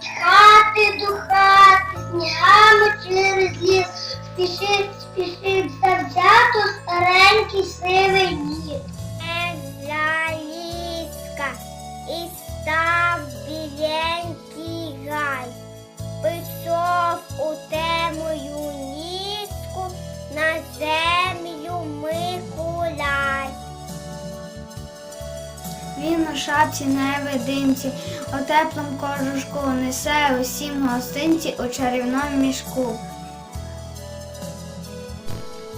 Від хати до хати, снігами через ліс, спішив, спішив завзято старенький сивий дід. Він у шапці невидимці, у теплому кожушку несе усім гостинці у чарівному мішку.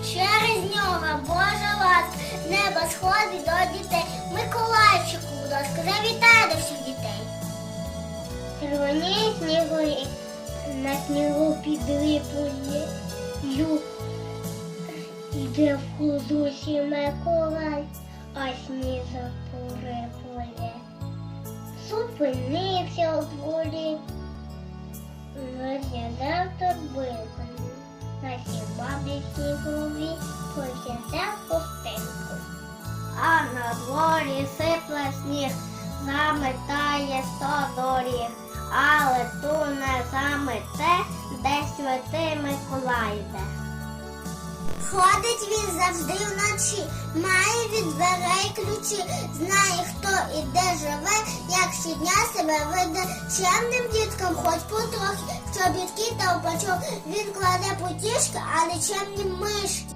Через нього Божа вас небо сходить до дітей. Миколайчику, будь ласка, завітай до всіх дітей. Червоні снігурі на снігу підлипує лю. Іде в худусі Миколай, а сніг запорипує. Зупинився у дворі, розглядав торбинку. На сім бабі снігові пов'язав хустинку. А на дворі сипле сніг, заметає сто доріг, але ту не замете, де святий Миколай йде. Ходить він завжди вночі, має від дверей ключі, знає, хто і де живе, як щодня себе веде. Чемним діткам хоч потрохи, що бідки та опачок, він кладе потішки, а не чемні мишки.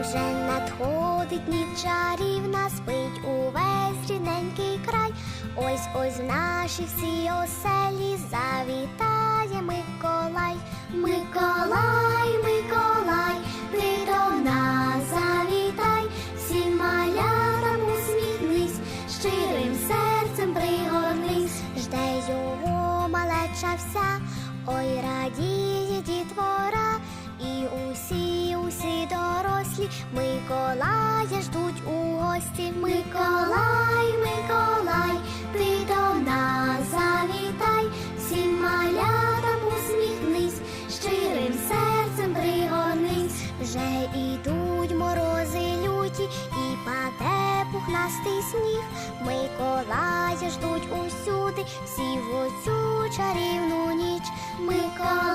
Вже надходить ніч чарівна, спить увесь рідненький край. Ось ось в наші всі оселі завітає Миколай. Миколай, Миколай, ти до нас завітай, всім малятам усміхнись, щирим серцем пригорнись, жде його малеча вся, ой радіє дітвора, і усі, усі дорослі Миколая ждуть у гості. Миколай, Йдуть морози люті і паде пухнастий сніг. Миколая ждуть усюди всі в оцю чарівну ніч. Миколая